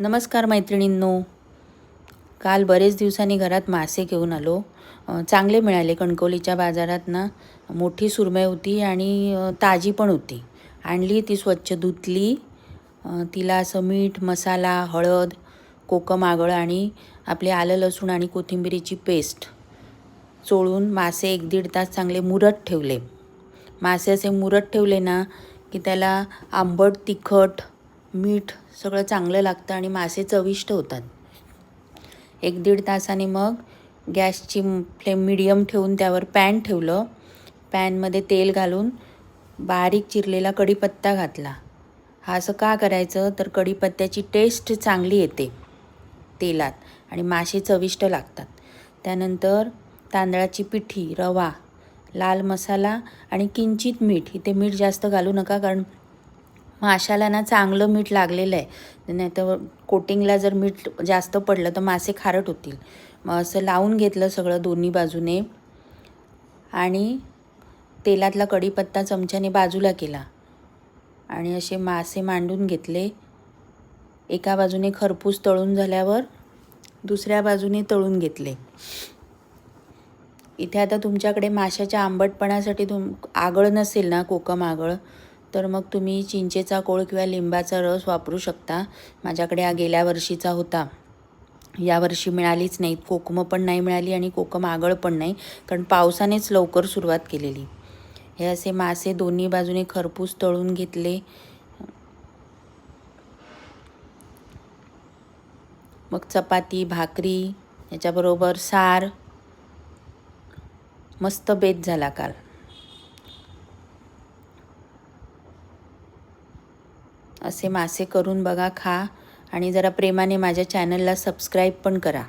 नमस्कार मैत्रिणींनो. काल बरेच दिवसांनी घरात मासे घेऊन आलो. चांगले मिळाले. कणकवलीच्या बाजारात ना मोठी सुरमई होती आणि ताजी पण होती. आणली ती स्वच्छ धुतली. तिला असं मीठ मसाला हळद कोकम आगळ आणि आपले आलं लसूण आणि कोथिंबिरीची पेस्ट चोळून मासे एक दीड तास चांगले मुरत ठेवले. मासे असे मुरत ठेवले ना की त्याला आंबट तिखट मीठ सगळं चांगलं लागतं आणि मासे चविष्ट होतात. एक दीड तासाने मग गॅसची फ्लेम मिडियम ठेवून त्यावर पॅन ठेवलं. पॅनमध्ये तेल घालून बारीक चिरलेला कढीपत्ता घातला. हा असं का करायचं? तर कढीपत्त्याची टेस्ट चांगली येते तेलात आणि मासे चविष्ट लागतात. त्यानंतर तांदळाची पिठी रवा लाल मसाला आणि किंचित मीठ. इथे मीठ जास्त घालू नका कारण माशाला ना चांगलं मीठ लागलेलं आहे. नाही तर कोटिंगला जर मीठ जास्त पडलं तर मासे खारट होतील. मग असं लावून घेतलं सगळं दोन्ही बाजूने. आणि तेलातला कढीपत्ता चमच्याने बाजूला केला. आणि असे मासे मांडून घेतले. एका बाजूने खरपूस तळून झाल्यावर दुसऱ्या बाजूने तळून घेतले. इथे आता तुमच्याकडे माशाच्या आंबटपणासाठी तुम आगळ नसेल ना कोकम आगळ? तर मग तुम्ही चिंचेचा कोळ किंवा लिंबाचा रस वापरू शकता. माझ्याकडे हा गेल्या वर्षीचा होता. यावर्षी मिळालीच नाही. कोकमं पण नाही मिळाली आणि कोकम आगळ पण नाही कारण पावसानेच लवकर सुरुवात केलेली. हे असे मासे दोन्ही बाजूने खरपूस तळून घेतले. मग चपाती भाकरी याच्याबरोबर सार. मस्त बेत झाला काल. असे मासे करून बघा खा आणि जरा प्रेमाने माझ्या चॅनलला सबस्क्राईब पण करा.